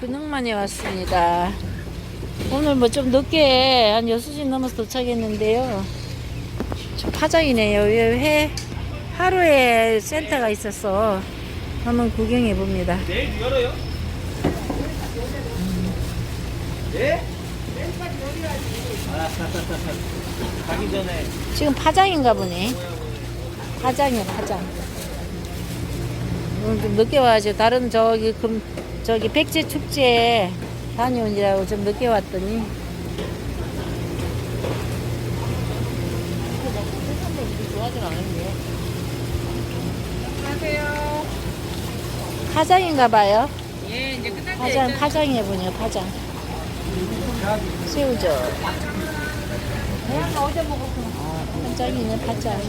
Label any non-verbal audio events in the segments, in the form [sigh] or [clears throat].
근흥만에 왔습니다. 오늘 뭐 좀 늦게 한 6시 넘어서 도착했는데요. 좀 파장이네요. 왜 회, 하루에 센터가 있어서 한번 구경해 봅니다. 내일 열어요? 네? 아, 가기 전에 지금 파장인가 보네. 파장이야, 파장. 오늘 좀 늦게 와가지고 다른 저기 금 저기 백제 축제 다녀오느라고 좀 늦게 왔더니. 파장인가 봐요. 예, 이제. 파장, 파장해 보네요, 파장. 먹었구나. 파장이네, 파장.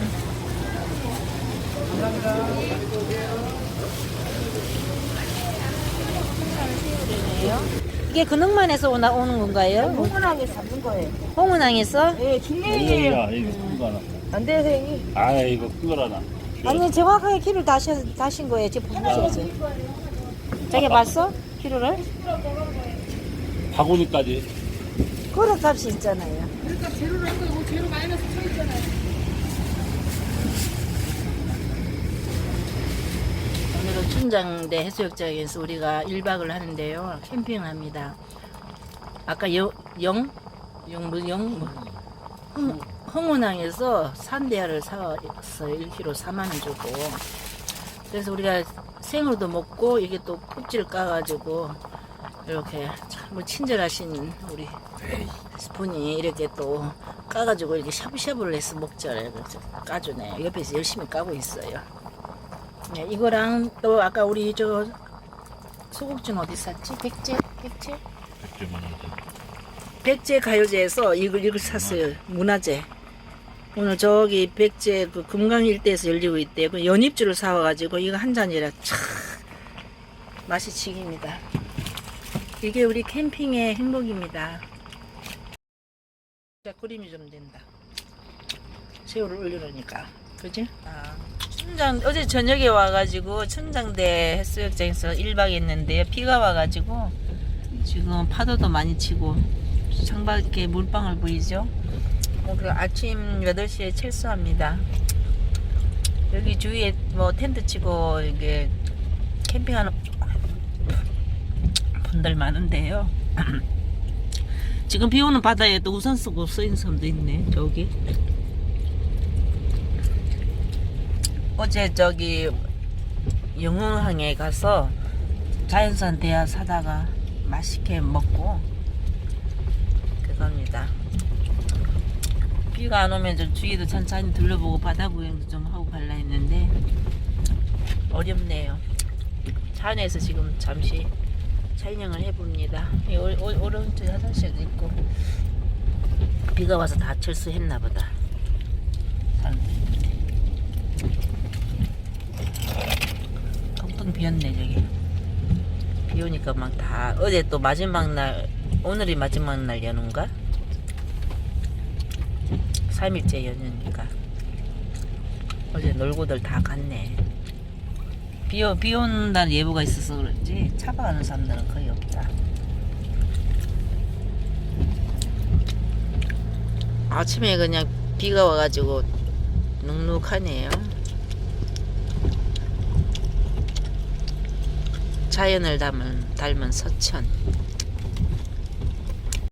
이게 근흥만에서 오나, 오는 건가요? 홍은하게 잡는 거예요. 홍은항에서? 예, 중매일 야 이거 끄거나 안 돼요, 선생님. 아 이거 끄거나 아니 정확하게 키를 다시 다신 거예요. 지금 보셔야죠. 자기 봤어? 키로를? 바구니까지 그릇 값이 있잖아요. 오늘은 춘장대 해수욕장에서 우리가 1박을 하는데요. 캠핑을 합니다. 아까 영, 영, 영, 뭐, 영, 뭐, 홍, 홍은항에서 산대하를 사왔어요. 1kg 4만원 주고. 그래서 우리가 생으로도 먹고, 이게 또 껍질 까가지고, 이렇게 참 친절하신 우리 스푼이 이렇게 또 까가지고 이렇게 샤브샤브를 해서 먹잖아요. 까주네. 옆에서 열심히 까고 있어요. 네, 이거랑 또 아까 우리 저 소국진 어디 샀지? 백제? 백제? 백제 가요제에서 이걸 이걸 샀어요. 문화제. 오늘 저기 백제 그 금강 일대에서 열리고 있대요. 그 연잎주를 사와가지고 이거 한 잔이라 참 맛이 지깁니다. 이게 우리 캠핑의 행복입니다. 자, 그림이 좀 된다. 새우를 올려놓으니까. 그지? 아. 춘장, 어제 저녁에 와가지고 춘장대 해수욕장에서 1박 했는데요. 비가 와가지고 지금 파도도 많이 치고 창밖에 물방울 보이죠? 오늘 아침 8시에 철수합니다. 여기 주위에 뭐 텐트 치고 이게 캠핑하는 분들 많은데요. [clears throat] 지금 비 오는 바다에 또 우산 쓰고 서 있는 사람도 있네. 저기. 어제 저기 영흥항에 가서 자연산 대하 사다가 맛있게 먹고 그겁니다. 비가 안 오면 좀 주위도 천천히 둘러보고 바다 구경도 좀 하고 갈라 했는데 어렵네요. 차 안에서 지금 잠시 촬영을 해봅니다. 오른쪽 화장실도 있고 비가 와서 다 철수했나 보다. 사람들이. 비었네 저기. 비 오니까 막 다 어제 또 마지막 날 오늘이 마지막 날 연휴인가? 3일째 연휴니까 어제 놀고들 다 갔네. 비, 오- 비 온다는 예보가 있어서 그런지 차가 가는 사람들은 거의 없다. 아침에 그냥 비가 와가지고 눅눅하네요. 자연을 닮은, 닮은 서천.